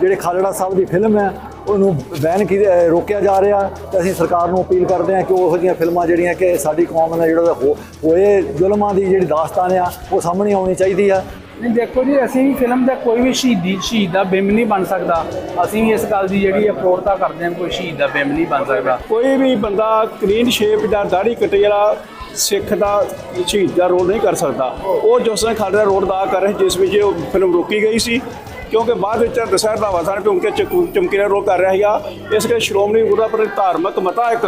ਜਿਹੜੇ ਖਾਲੜਾ ਸਾਹਿਬ ਦੀ ਫਿਲਮ ਹੈ ਉਹਨੂੰ ਬੈਨ ਕੀ ਰੋਕਿਆ ਜਾ ਰਿਹਾ। ਤੇ ਅਸੀਂ ਸਰਕਾਰ ਨੂੰ ਅਪੀਲ ਕਰਦੇ ਹਾਂ ਕਿ ਉਹੋ ਜਿਹੀਆਂ ਫਿਲਮਾਂ ਜਿਹੜੀਆਂ ਕਿ ਸਾਡੀ ਕੌਮ ਨਾਲ ਜਿਹੜਾ ਹੋ- ਹੋਏ ਜ਼ੁਲਮਾਂ ਦੀ ਜਿਹੜੀ ਦਾਸਤਾਨ ਆ ਉਹ ਸਾਹਮਣੇ ਆਉਣੀ ਚਾਹੀਦੀ ਆ। ਨਹੀਂ ਦੇਖੋ ਜੀ ਅਸੀਂ ਫਿਲਮ ਦਾ ਕੋਈ ਵੀ ਸ਼ਹੀਦੀ ਸ਼ਹੀਦ ਦਾ ਬਿੰਬ ਨਹੀਂ ਬਣ ਸਕਦਾ। ਅਸੀਂ ਵੀ ਇਸ ਗੱਲ ਦੀ ਜਿਹੜੀ ਅਪਰੋੜਤਾ ਕਰਦੇ ਹਾਂ ਕੋਈ ਸ਼ਹੀਦ ਦਾ ਬਿੰਬ ਨਹੀਂ ਬਣ ਸਕਦਾ। ਕੋਈ ਵੀ ਬੰਦਾ ਕਲੀਨ ਸ਼ੇਪ ਜਾਂ ਦਾੜੀ ਕੱਟੇ ਵਾਲਾ ਸਿੱਖ ਦਾ ਸ਼ਹੀਦ ਦਾ ਰੋਲ ਨਹੀਂ ਕਰ ਸਕਦਾ। ਉਹ ਜੋ ਸਿੰਘ ਖਾਲੜਾ ਰੋਲ ਦਾ ਕਰ ਰਹੇ ਜਿਸ ਵਿੱਚ ਉਹ ਫਿਲਮ ਰੋਕੀ ਗਈ ਸੀ ਕਿਉਂਕਿ ਬਾਅਦ ਵਿੱਚ ਦਸਹਿਰ ਦਾ ਵਾਸਾ ਕਿਉਂਕਿ ਚਮਕੀਲਾ ਰੋਲ ਕਰ ਰਿਹਾ ਸੀਗਾ। ਇਸ ਕਰਕੇ ਸ਼੍ਰੋਮਣੀ ਗੁਰਦਾ ਧਾਰਮਿਕ ਮਤਾ ਇੱਕ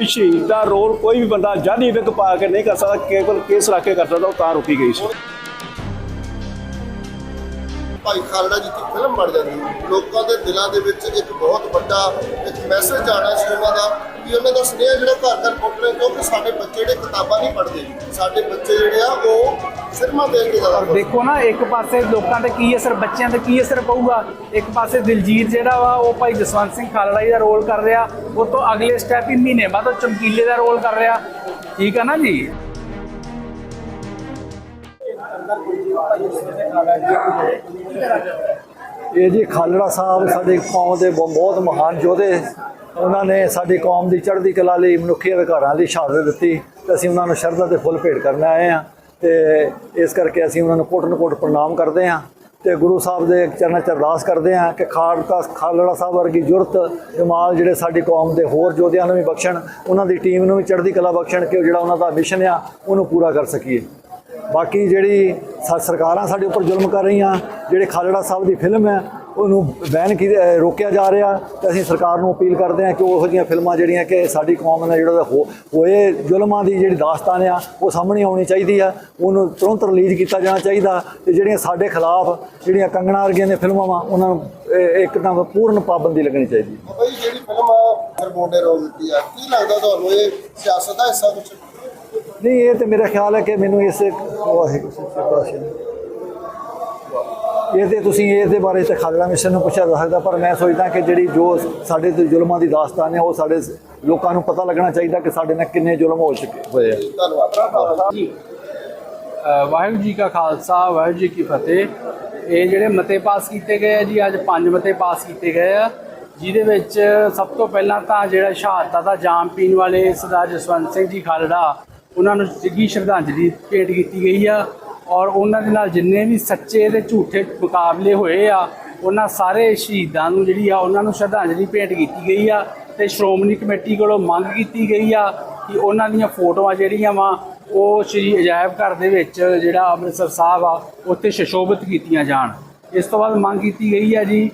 ਸ਼ਹੀਦ ਦਾ ਰੋਲ ਕੋਈ ਵੀ ਬੰਦਾ ਜਾਨੀ ਵਿਕ ਪਾ ਕੇ ਨਹੀਂ ਕਰ ਸਕਦਾ, ਕੇਵਲ ਕੇਸ ਰੱਖ ਕੇ ਕਰ ਸਕਦਾ ਉਹ ਤਾਂ ਰੁਕੀ ਗਈ ਸੀ। ਭਾਈ ਖਾਲੜਾ ਜੀ ਦੀ ਫਿਲਮ ਬਣ ਜਾਂਦੀ ਲੋਕਾਂ ਦੇ ਦਿਲਾਂ ਦੇ ਵਿੱਚ ਇੱਕ ਬਹੁਤ ਵੱਡਾ ਇੱਕ ਮੈਸੇਜ ਆਣਾ ਸੀ ਉਹਨਾਂ ਦਾ। ਕਿ ਉਹਨਾਂ ਦਾ ਸੁਨੇਹਾ ਜਿਹੜਾ ਘਰ ਘਰ ਪਹੁੰਚਣਾ ਕਿਉਂਕਿ ਸਾਡੇ ਬੱਚੇ ਜਿਹੜੇ ਕਿਤਾਬਾਂ ਨਹੀਂ ਪੜ੍ਹਦੇ। ਸਾਡੇ ਬੱਚੇ ਜਿਹੜੇ ਆ ਉਹ ਫਿਲਮਾਂ ਦੇਖ ਕੇ ਜ਼ਿਆਦਾ ਦੇਖੋ ਨਾ ਇੱਕ ਪਾਸੇ ਲੋਕਾਂ ਤੇ ਕੀ ਅਸਰ ਬੱਚਿਆਂ ਤੇ ਕੀ ਅਸਰ ਪਊਗਾ? ਇੱਕ ਪਾਸੇ ਦਿਲਜੀਤ ਜਿਹੜਾ ਵਾ ਉਹ ਭਾਈ ਜਸਵੰਤ ਸਿੰਘ ਖਾਲੜਾ ਜੀ ਦਾ ਰੋਲ ਕਰ ਰਿਹਾ। ਉਹ ਤੋਂ ਅਗਲੇ ਸਟੈਪ ਹੀ ਮਹੀਨੇ ਬਾਅਦ ਉਹ ਚਮਕੀਲੇ ਦਾ ਰੋਲ ਕਰ ਰਿਹਾ। ਠੀਕ ਆ ਨਾ ਜੀ? ਇਹ ਜੀ ਖਾਲੜਾ ਸਾਹਿਬ ਸਾਡੇ ਕੌਮ ਦੇ ਬਹੁਤ ਮਹਾਨ ਯੋਧੇ ਉਹਨਾਂ ਨੇ ਸਾਡੀ ਕੌਮ ਦੀ ਚੜ੍ਹਦੀ ਕਲਾ ਲਈ ਮਨੁੱਖੀ ਅਧਿਕਾਰਾਂ ਲਈ ਸ਼ਹਾਦਤ ਦਿੱਤੀ ਤੇ ਅਸੀਂ ਉਹਨਾਂ ਨੂੰ ਸ਼ਰਧਾ ਦੇ ਫੁੱਲ ਭੇਟ ਕਰਨ ਆਏ ਆ ਤੇ ਇਸ ਕਰਕੇ ਅਸੀਂ ਉਹਨਾਂ ਨੂੰ ਕੋਟਨ ਕੋਟ ਪ੍ਰਣਾਮ ਕਰਦੇ ਆ ਤੇ ਗੁਰੂ ਸਾਹਿਬ ਦੇ ਚਰਨਾਂ 'ਚ ਅਰਦਾਸ ਕਰਦੇ ਆ ਕਿ ਖਾਲੜਾ ਖਾਲੜਾ ਸਾਹਿਬ ਵਰਗੀ ਜੁਰਤ, ਜਮਾਲ ਜਿਹੜੇ ਸਾਡੀ ਕੌਮ ਦੇ ਹੋਰ ਯੋਧਿਆਂ ਨੂੰ ਵੀ ਬਖਸ਼ਣ, ਉਹਨਾਂ ਦੀ ਟੀਮ ਨੂੰ ਵੀ ਚੜ੍ਹਦੀ ਕਲਾ ਬਖਸ਼ਣ ਕਿ ਉਹ ਜਿਹੜਾ ਉਹਨਾਂ ਦਾ ਮਿਸ਼ਨ ਆ, ਉਹਨੂੰ ਪੂਰਾ ਕਰ ਸਕੀਏ। ਬਾਕੀ ਜਿਹੜੀ ਸਰਕਾਰਾਂ ਸਾਡੇ ਉੱਪਰ ਜ਼ੁਲਮ ਕਰ ਰਹੀਆਂ, ਜਿਹੜੇ ਖਾਲੜਾ ਸਾਹਿਬ ਦੀ ਫਿਲਮ ਹੈ ਉਹਨੂੰ ਬੈਨ ਕੀ ਰੋਕਿਆ ਜਾ ਰਿਹਾ। ਤੇ ਅਸੀਂ ਸਰਕਾਰ ਨੂੰ ਅਪੀਲ ਕਰਦੇ ਹਾਂ ਕਿ ਉਹੋ ਜਿਹੀਆਂ ਫਿਲਮਾਂ ਜਿਹੜੀਆਂ ਕਿ ਸਾਡੀ ਕੌਮ ਨਾਲ ਜਿਹੜਾ ਹੋਏ ਜ਼ੁਲਮਾਂ ਦੀ ਜਿਹੜੀ ਦਾਸਤਾਨ ਆ ਉਹ ਸਾਹਮਣੇ ਆਉਣੀ ਚਾਹੀਦੀ ਆ। ਉਹਨੂੰ ਤੁਰੰਤ ਰਿਲੀਜ਼ ਕੀਤਾ ਜਾਣਾ ਚਾਹੀਦਾ। ਤੇ ਜਿਹੜੀਆਂ ਸਾਡੇ ਖਿਲਾਫ ਜਿਹੜੀਆਂ ਕੰਗਣਾ ਵਰਗੀਆਂ ਦੀਆਂ ਫਿਲਮਾਂ ਵਾ ਉਹਨਾਂ ਨੂੰ ਇੱਕਦਮ ਪੂਰਨ ਪਾਬੰਦੀ ਲੱਗਣੀ ਚਾਹੀਦੀ ਹੈ। ਜੀ ਜਿਹੜੀ ਫਿਲਮ ਆ ਹਰਬੋਂਡੇ ਰੋਲ ਦਿੱਤੀ ਆ। ਕੀ ਲੱਗਦਾ ਤੁਹਾਨੂੰ ਇਹ ਸਿਆਸਤ ਦਾ ਹਿੱਸਾ ਕੁਝ ਨਹੀਂ ਇਹ ਤੇ ਮੇਰਾ ਖਿਆਲ ਹੈ ਕਿ ਮੈਨੂੰ ਇਸ ਵਾਹਿਗੁਰੂ ਪਾਤਸ਼ਾਹ ਇਹ ਤੇ ਤੁਸੀਂ ਇਸ ਦੇ ਬਾਰੇ ਤੇ ਖਾਲੜਾ ਮਿਸ਼ਨ ਨੂੰ ਪੁੱਛਿਆ ਜਾ ਸਕਦਾ ਪਰ ਮੈਂ ਸੋਚਦਾ ਕਿ ਜਿਹੜੀ ਜੋ ਸਾਡੇ ਤੇ ਜ਼ੁਲਮਾਂ ਦੀ ਦਾਸਤਾਨ ਹੈ ਉਹ ਸਾਡੇ ਲੋਕਾਂ ਨੂੰ ਪਤਾ ਲੱਗਣਾ ਚਾਹੀਦਾ ਕਿ ਸਾਡੇ ਨਾਲ ਕਿੰਨੇ ਜ਼ੁਲਮ ਹੋ ਚੁੱਕੇ ਹੋਏ ਆ। ਧੰਨਵਾਦ ਜੀ। ਵਾਹਿਗੁਰੂ ਜੀ ਕਾ ਖਾਲਸਾ ਵਾਹਿਗੁਰੂ ਜੀ ਕੀ ਫਤਿਹ। ਇਹ ਜਿਹੜੇ ਮਤੇ ਪਾਸ ਕੀਤੇ ਗਏ ਆ ਜੀ ਅੱਜ ਪੰਜ ਮਤੇ ਪਾਸ ਕੀਤੇ ਗਏ ਆ। ਜਿਹਦੇ ਵਿੱਚ ਸਭ ਤੋਂ ਪਹਿਲਾਂ ਤਾਂ ਜਿਹੜਾ ਸ਼ਹਾਦਤਾਂ ਦਾ ਜਾਮ ਪੀਣ ਵਾਲੇ ਸਰਦਾਰ ਜਸਵੰਤ ਸਿੰਘ ਜੀ ਖਾਲੜਾ ਉਹਨਾਂ ਨੂੰ ਸਿੱਗੀ ਸ਼ਰਧਾਂਜਲੀ ਭੇਟ ਕੀਤੀ ਗਈ ਆ। ਔਰ ਉਹਨਾਂ ਦੇ ਨਾਲ ਜਿੰਨੇ ਵੀ ਸੱਚੇ ਤੇ ਝੂਠੇ ਮੁਕਾਬਲੇ ਹੋਏ ਆ, ਉਹਨਾਂ ਸਾਰੇ ਸ਼ਹੀਦਾਂ ਨੂੰ ਜਿਹੜੀ ਆ, ਉਹਨਾਂ ਨੂੰ ਸ਼ਰਧਾਂਜਲੀ ਭੇਟ ਕੀਤੀ ਗਈ ਆ ਤੇ ਸ਼੍ਰੋਮਣੀ ਕਮੇਟੀ ਕੋਲੋਂ ਮੰਗ ਕੀਤੀ ਗਈ ਆ ਕਿ ਉਹਨਾਂ ਦੀਆਂ ਫੋਟੋਆਂ ਜਿਹੜੀਆਂ ਵਾ, ਉਹ ਸ਼੍ਰੀ ਅਜਾਇਬ ਘਰ ਦੇ ਵਿੱਚ ਜਿਹੜਾ ਅੰਮ੍ਰਿਤਸਰ ਸਾਹਿਬ ਆ, ਉੱਥੇ ਸ਼ਸ਼ੋਭਿਤ ਕੀਤੀਆਂ ਜਾਣ। ਇਸ ਤੋਂ ਬਾਅਦ ਮੰਗ ਕੀਤੀ ਗਈ ਆ ਜੀ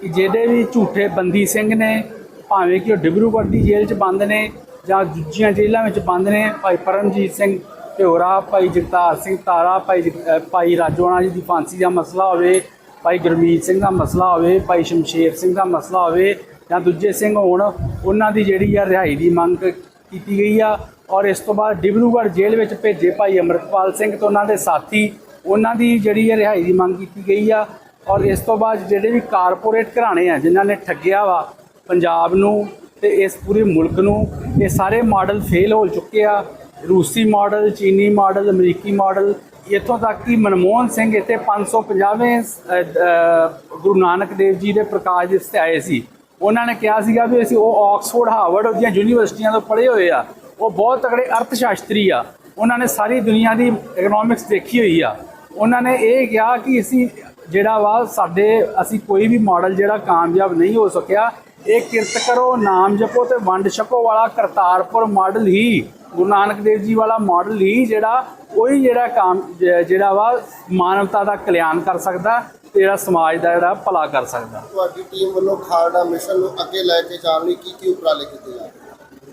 ਕਿ ਜਿਹੜੇ ਵੀ ਝੂਠੇ ਬੰਦੀ ਸਿੰਘ ਨੇ, ਭਾਵੇਂ ਕਿ ਉਹ ਡਿਬਰੂਗੜ੍ਹ ਦੀ ਜੇਲ੍ਹ 'ਚ ਬੰਦ ਨੇ ਜਾਂ ਦੂਜੀਆਂ ਜੇਲ੍ਹਾਂ ਵਿੱਚ ਬੰਦ ਨੇ, ਭਾਈ ਪਰਮਜੀਤ ਸਿੰਘ ਢਿਓਰਾ ਭਾਈ ਜਗਤਾਰ ਸਿੰਘ ਤਾਰਾ, ਭਾਈ ਜਗ- ਭਾਈ ਰਾਜੋਆਣਾ ਜੀ ਦੀ ਫਾਂਸੀ ਦਾ ਮਸਲਾ ਹੋਵੇ, ਭਾਈ ਗੁਰਮੀਤ ਸਿੰਘ ਦਾ ਮਸਲਾ ਹੋਵੇ, ਭਾਈ ਸ਼ਮਸ਼ੇਰ ਸਿੰਘ ਦਾ ਮਸਲਾ ਹੋਵੇ ਜਾਂ ਦੂਜੇ ਸਿੰਘ ਹੋਣ, ਉਹਨਾਂ ਦੀ ਜਿਹੜੀ ਆ ਰਿਹਾਈ ਦੀ ਮੰਗ ਕੀਤੀ ਗਈ ਆ ਔਰ ਇਸ ਤੋਂ ਬਾਅਦ ਡਿਬਰੂਗੜ੍ਹ ਜੇਲ੍ਹ ਵਿੱਚ ਭੇਜੇ ਭਾਈ ਅਮਰਤਪਾਲ ਸਿੰਘ ਤੇ ਉਹਨਾਂ ਦੇ ਸਾਥੀ ਉਹਨਾਂ ਦੀ ਜਿਹੜੀ ਹੈ ਰਿਹਾਈ ਦੀ ਮੰਗ ਕੀਤੀ ਗਈ ਆ ਔਰ ਇਸ ਤੋਂ ਬਾਅਦ ਜਿਹੜੇ ਵੀ ਕਾਰਪੋਰੇਟ ਘਰਾਣੇ ਆ ਜਿਨ੍ਹਾਂ ਨੇ ਠੱਗਿਆ ਵਾ ਪੰਜਾਬ ਨੂੰ ਤੇ ਇਸ ਪੂਰੇ ਮੁਲਕ ਨੂੰ, ਇਹ ਸਾਰੇ ਮਾਡਲ ਫੇਲ ਹੋ ਚੁੱਕੇ ਆ ਰੂਸੀ ਮਾਡਲ ਚੀਨੀ ਮਾਡਲ ਅਮਰੀਕੀ ਮਾਡਲ ਇੱਥੋਂ ਤੱਕ ਕਿ ਮਨਮੋਹਨ ਸਿੰਘ ਇੱਥੇ 550ਵੇਂ ਅ, ਅ, ਗੁਰੂ ਨਾਨਕ ਦੇਵ ਜੀ ਦੇ ਪ੍ਰਕਾਸ਼ ਦਿਵਸ ਤੇ ਆਏ ਸੀ। ਉਹਨਾਂ ਨੇ ਕਿਹਾ ਸੀਗਾ ਵੀ ਅਸੀਂ ਉਹ ਆਕਸਫੋਰਡ ਹਾਰਵਰਡ ਦੀਆਂ ਯੂਨੀਵਰਸਿਟੀਆਂ ਤੋਂ ਪੜ੍ਹੇ ਹੋਏ ਆ। ਉਹ ਬਹੁਤ ਤਕੜੇ ਅਰਥ ਸ਼ਾਸਤਰੀ ਆ। ਉਹਨਾਂ ਨੇ ਸਾਰੀ ਦੁਨੀਆ ਦੀ ਇਕਨੋਮਿਕਸ ਦੇਖੀ ਹੋਈ ਆ। ਉਹਨਾਂ ਨੇ ਇਹ ਕਿਹਾ ਕਿ ਅਸੀਂ ਜਿਹੜਾ ਵਾ ਸਾਡੇ ਅਸੀਂ ਕੋਈ ਵੀ ਮਾਡਲ ਜਿਹੜਾ ਕਾਮਯਾਬ ਨਹੀਂ ਹੋ ਸਕਿਆ ਇਹ ਕਿਰਤ ਕਰੋ ਨਾਮ ਜਪੋ ਤੇ ਵੰਡ ਛਕੋ ਵਾਲਾ ਕਰਤਾਰਪੁਰ ਮਾਡਲ ਹੀ। ਗੁਰੂ ਨਾਨਕ ਦੇਵ ਜੀ ਵਾਲਾ ਮਾਡਲ ਹੀ ਜਿਹੜਾ ਉਹੀ ਜਿਹੜਾ ਕਾਮ ਜ- ਜਿਹੜਾ ਵਾ ਮਾਨਵਤਾ ਦਾ ਕਲਿਆਣ ਕਰ ਸਕਦਾ ਤੇ ਜਿਹੜਾ ਸਮਾਜ ਦਾ ਜਿਹੜਾ ਭਲਾ ਕਰ ਸਕਦਾ। ਤੁਹਾਡੀ ਟੀਮ ਵੱਲੋਂ ਖਾਲੜਾ ਮਿਸ਼ਨ ਨੂੰ ਅੱਗੇ ਲੈ ਕੇ ਜਾਣ ਲਈ ਕੀ ਕੀ ਉਪਰਾਲੇ ਕੀਤੇ ਜਾ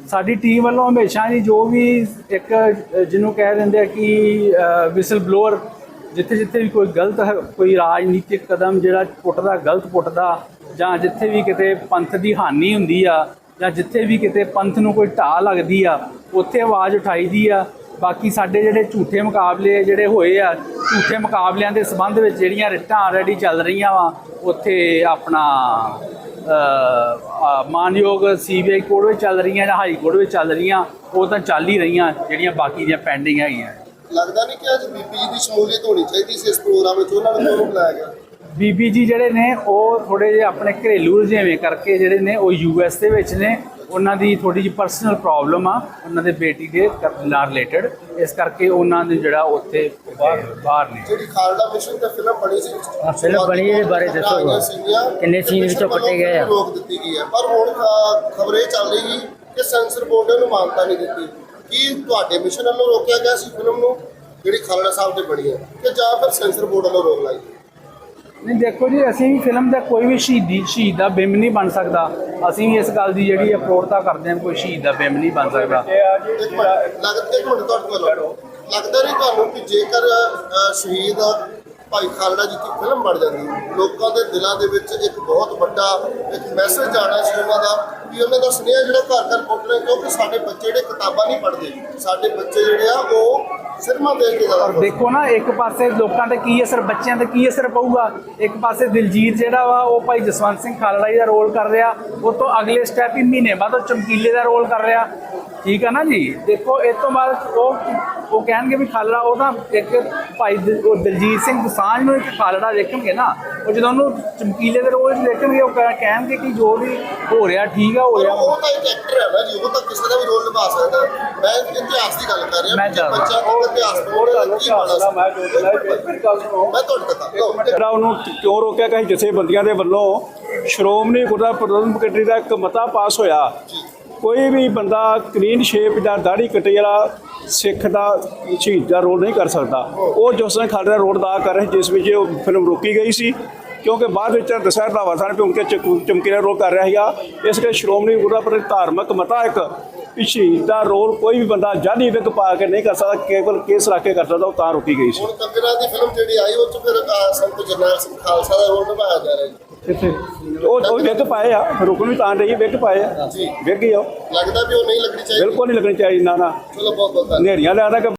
ਸਾਡੀ ਟੀਮ ਵੱਲੋਂ ਹਮੇਸ਼ਾ ਹੀ ਜੋ ਵੀ ਇੱਕ ਜਿਹਨੂੰ ਕਹਿ ਦਿੰਦੇ ਆ ਕਿ ਵਿਸਲ ਬਲੋਅਰ ਜਿੱਥੇ ਜਿੱਥੇ ਵੀ ਕੋਈ ਗਲਤ ਹੈ ਕੋਈ ਰਾਜਨੀਤਿਕ ਕਦਮ ਜਿਹੜਾ ਪੁੱਟਦਾ ਗਲਤ ਪੁੱਟਦਾ ਜਾਂ ਜਿੱਥੇ ਵੀ ਕਿਤੇ ਪੰਥ ਦੀ ਹਾਨੀ ਹੁੰਦੀ ਆ ਜਾਂ ਜਿੱਥੇ ਵੀ ਕਿਤੇ ਪੰਥ ਨੂੰ ਕੋਈ ਢਾਹ ਲੱਗਦੀ ਆ ਉੱਥੇ ਆਵਾਜ਼ ਉਠਾਈਦੀ ਆ। ਬਾਕੀ ਸਾਡੇ ਜਿਹੜੇ ਝੂਠੇ ਮੁਕਾਬਲੇ ਜਿਹੜੇ ਹੋਏ ਆ ਝੂਠੇ ਮੁਕਾਬਲਿਆਂ ਦੇ ਸੰਬੰਧ ਵਿੱਚ ਜਿਹੜੀਆਂ ਰਿਟਾਂ ਆਲਰੇਡੀ ਚੱਲ ਰਹੀਆਂ ਵਾ ਉੱਥੇ ਆਪਣਾ ਮਾਨਯੋਗ ਸੀਬੀਆਈ ਕੋਰਟ ਵਿੱਚ ਚੱਲ ਰਹੀਆਂ ਜਾਂ ਹਾਈ ਕੋਰਟ ਵਿੱਚ ਚੱਲ ਰਹੀਆਂ ਉਹ ਤਾਂ ਚੱਲ ਹੀ ਰਹੀਆਂ ਜਿਹੜੀਆਂ ਬਾਕੀ ਦੀਆਂ ਪੈਂਡਿੰਗ ਹੈਗੀਆਂ। ਲੱਗਦਾ ਨਹੀਂ ਕਿ ਅੱਜ ਬੀਬੀ ਜੀ ਦੀ ਸ਼ਮੂਲੀਅਤ ਹੋਣੀ ਚਾਹੀਦੀ ਸੀ ਇਸ ਪ੍ਰੋਗਰਾਮ ਵਿੱਚ ਉਹਨਾਂ ਨੂੰ ਕਿਉਂ ਬੁਲਾਇਆ ਗਿਆ? ਬੀਬੀ ਜੀ ਜਿਹੜੇ ਨੇ ਉਹ ਥੋੜੇ ਜਿਹੇ ਆਪਣੇ ਘਰੇਲੂ ਰੁਝੇਵੇਂ ਕਰਕੇ ਜਿਹੜੇ ਨੇ ਉਹ ਯੂਐਸ ਦੇ ਵਿੱਚ ਨੇ ਉਹਨਾਂ ਦੀ ਥੋੜੀ ਜਿਹੀ ਪਰਸਨਲ ਪ੍ਰੋਬਲਮ ਆ ਉਹਨਾਂ ਦੇ ਬੇਟੀ ਦੇ ਨਾਲ ਰਿਲੇਟਡ ਇਸ ਕਰਕੇ ਉਹਨਾਂ ਨੇ ਜਿਹੜਾ ਉੱਥੇ ਬਾਹਰ ਬਾਹਰ ਨੇ। ਜਿਹੜੀ ਖਾਲੜਾ ਮਿਸ਼ਨ ਤੇ ਫਿਲਮ ਬਣੀ ਸੀ ਹਾਂ, ਫਿਲਮ ਬਣੀ ਇਹਦੇ ਬਾਰੇ ਦੱਸੋ। ਕਿੰਨੇ ਮਿਸ਼ਨ ਵਿੱਚੋਂ ਕੱਟੇ ਗਏ ਆ? ਰੋਕ ਦਿੱਤੀ ਗਈ ਹੈ ਪਰ ਹੁਣ ਖਬਰ ਇਹ ਚੱਲ ਰਹੀ ਕਿ ਸੈਂਸਰ ਬੋਰਡ ਨੇ ਉਹਨੂੰ ਮਾਨਤਾ ਨਹੀਂ ਦਿੱਤੀ। ਕੀ ਤੁਹਾਡੇ ਮਿਸ਼ਨ ਵੱਲੋਂ ਰੋਕਿਆ ਗਿਆ ਸੀ ਫਿਲਮ ਨੂੰ? ਜਿਹੜੀ ਖਾਲੜਾ ਸਾਹਿਬ ਤੇ ਬਣੀ ਹੈ ਕਿ ਜਾਂ ਫਿਰ ਸੈਂਸਰ ਬੋਰਡ ਵੱਲੋਂ ਰੋਕ ਲਾਈ? ਨਹੀਂ ਦੇਖੋ ਜੀ ਅਸੀਂ ਫਿਲਮ ਦਾ ਕੋਈ ਵੀ ਸ਼ਹੀਦੀ ਸ਼ਹੀਦ ਦਾ ਬਿੰਬ ਨਹੀਂ ਬਣ ਸਕਦਾ। ਅਸੀਂ ਇਸ ਗੱਲ ਦੀ ਜਿਹੜੀ ਅਪਰੋੜਤਾ ਕਰਦੇ ਹਾਂ ਕੋਈ ਸ਼ਹੀਦ ਦਾ ਬਿੰਬ ਨਹੀਂ ਬਣ ਸਕਦਾ। ਇੱਕ ਮਿੰਟ ਲੱਗਦਾ ਇੱਕ ਮਿੰਟ ਤੁਹਾਡੇ ਕੋਲ ਲੱਗਦਾ ਨਹੀਂ ਤੁਹਾਨੂੰ ਕਿ ਜੇਕਰ ਅ, ਸ਼ਹੀਦ ਭਾਈ ਖਾਲੜਾ ਜੀ ਦੀ ਫਿਲਮ ਬਣ ਜਾਂਦੀ ਲੋਕਾਂ ਦੇ ਦਿਲਾਂ ਦੇ ਵਿੱਚ ਇੱਕ ਬਹੁਤ ਵੱਡਾ ਇੱਕ ਮੈਸੇਜ ਜਾਣਾ ਸੀ ਉਹਨਾਂ ਦਾ ਕਿ ਉਹਨਾਂ ਦਾ ਸੁਨੇਹਾ ਜਿਹੜਾ ਘਰ ਘਰ ਪਹੁੰਚਣਾ ਕਿਉਂਕਿ ਸਾਡੇ ਬੱਚੇ ਜਿਹੜੇ ਕਿਤਾਬਾਂ ਨਹੀਂ ਪੜ੍ਹਦੇ ਸਾਡੇ ਬੱਚੇ ਜਿਹੜੇ ਆ ਉਹ ਸਿਨੇਮਾ ਦੇਖ ਕੇ ਜ਼ਿਆਦਾ ਦੇਖੋ ਨਾ ਇੱਕ ਪਾਸੇ ਲੋਕਾਂ ਤੇ ਕੀ ਅਸਰ ਬੱਚਿਆਂ ਤੇ ਕੀ ਅਸਰ ਪਊਗਾ? ਇੱਕ ਪਾਸੇ ਦਿਲਜੀਤ ਜਿਹੜਾ ਵਾ ਉਹ ਭਾਈ ਜਸਵੰਤ ਸਿੰਘ ਖਾਲੜਾ ਜੀ ਦਾ ਰੋਲ ਕਰ ਰਿਹਾ। ਉਹ ਤੋਂ ਅਗਲੇ ਸਟੈਪ ਹੀ ਮਹੀਨੇ ਬਾਅਦ ਉਹ ਚਮਕੀਲੇ ਦਾ ਰੋਲ ਕਰ ਰਿਹਾ। ਠੀਕ ਹੈ ਨਾ ਜੀ? ਦੇਖੋ ਇਸ ਤੋਂ ਬਾਅਦ ਉਹ ਉਹ ਕਹਿਣਗੇ ਵੀ ਖਾਲੜਾ ਉਹ ਤਾਂ ਇੱਕ ਭਾਈ ਦਿਲ- ਉਹ ਦਿਲਜੀਤ ਸਿੰਘ ਦਸਾਂਝ ਨੂੰ ਇੱਕ ਖਾਲੜਾ ਦੇਖਣਗੇ ਨਾ ਉਹ ਜਦੋਂ ਉਹਨੂੰ ਚਮਕੀਲੇ ਦੇ ਰੋਲ 'ਚ ਦੇਖਣਗੇ ਉਹ ਕਹਿ- ਕਹਿਣਗੇ ਕਿ ਜੋ ਵੀ ਹੋ ਰਿਹਾ ਠੀਕ ਆ ਹੋ ਰਿਹਾ। ਉਹ ਤਾਂ ਇੱਕ ਐਕਟਰ ਹੈ ਨਾ ਜੀ ਉਹ ਤਾਂ ਕਿਸੇ ਦਾ ਵੀ ਰੋਲ ਨਿਭਾ ਸਕਦਾ। ਮੈਂ ਇਤਿਹਾਸ ਦੀ ਗੱਲ ਕਰ ਰਿਹਾ ਮੈਂ ਕਿ ਜਾਣਦਾ। ਬੱਚਾ ਦਾ ਇਤਿਹਾਸ ਪੜ੍ਹਨਾ ਕੀ ਮਾੜਾ ਸੀ ਮੈਂ ਤੁਹਾਡੇ ਤੱਕ ਲਓ ਜਿਹੜਾ ਉਹਨੂੰ ਕਿਉਂ ਰੋਕਿਆ ਕਿ ਜਥੇਬੰਦੀਆਂ ਦੇ ਵੱਲੋਂ ਸ਼੍ਰੋਮਣੀ ਗੁਰਦੁਆਰਾ ਪ੍ਰਬੰਧਕ ਕਮੇਟੀ ਦਾ ਇੱਕ ਮਤਾ ਪਾਸ ਹੋਇਆ? ਕੋਈ ਵੀ ਬੰਦਾ ਕਲੀਨ ਸ਼ੇਪ ਜਾਂ ਦਾੜੀ ਕੱਟੇ ਵਾਲਾ ਸਿੱਖ ਦਾ ਸ਼ਹੀਦ ਦਾ ਰੋਲ ਨਹੀਂ ਕਰ ਸਕਦਾ। ਉਹ ਜੋਸਨ ਖਾਲੜਾ ਰੋਡ ਦਾ ਕਰ ਰਹੇ ਜਿਸ ਵਿੱਚ ਉਹ ਫਿਲਮ ਰੋਕੀ ਗਈ ਸੀ, ਕਿਉਂਕਿ ਬਾਅਦ ਵਿੱਚ ਦਸਹਿਰ ਦਾ ਵਾਸਨ ਭੁੰਗ ਕੇ ਚਮਕੀਲਾ ਰੋਲ ਕਰ ਰਿਹਾ ਸੀਗਾ। ਇਸ ਕਰਕੇ ਸ਼੍ਰੋਮਣੀ ਗੁਰਦੁਆਰਾ ਪ੍ਰਬੰਧਕ ਧਾਰਮਿਕ ਮਤਾ ਇੱਕ ਵੀ ਸ਼ਹੀਦ ਦਾ ਰੋਲ ਕੋਈ ਵੀ ਬੰਦਾ ਜਾਨੀ ਵਿਕ ਪਾ ਕੇ ਨਹੀਂ ਕਰ ਸਕਦਾ, ਕੇਵਲ ਕੇਸ ਰੱਖ ਕੇ ਕਰ ਸਕਦਾ, ਉਹ ਤਾਂ ਰੋਕੀ ਗਈ ਸੀ। ਹੁਣ ਕੰਗਨਾ ਦੀ ਫਿਲਮ ਜਿਹੜੀ ਆਈ, ਉਹ ਚ ਫਿਰ ਸੰਤ ਜਰਨੈਲ ਸਿੰਘ ਖਾਲਸਾ ਦਾ ਰੋਲ ਨਿਭਾਇਆ ਜਾ ਰਿਹਾ ਜੀ। ਕਿੱਥੇ ਉਹ ਉਹ ਵਿਗ ਪਾਏ ਆ ਰੁਕਣ ਵੀ ਤਾਂ ਰਹੀ ਵਿਗ ਪਾਏ ਆ ਜੀ। ਵਿਗ ਹੀ ਆ। ਲੱਗਦਾ ਵੀ ਉਹ ਨਹੀਂ ਲੱਗਣੀ ਚਾਹੀਦੀ ਬਿਲਕੁਲ ਨਹੀਂ ਲੱਗਣੀ ਚਾਹੀਦੀ ਨਾ ਨਾ ਚਲੋ ਬਹੁਤ ਬਹੁਤ ਧੰਨਵਾਦ ਨੇਰੀਆਂ ਲਿਆਦਾ ਕਿ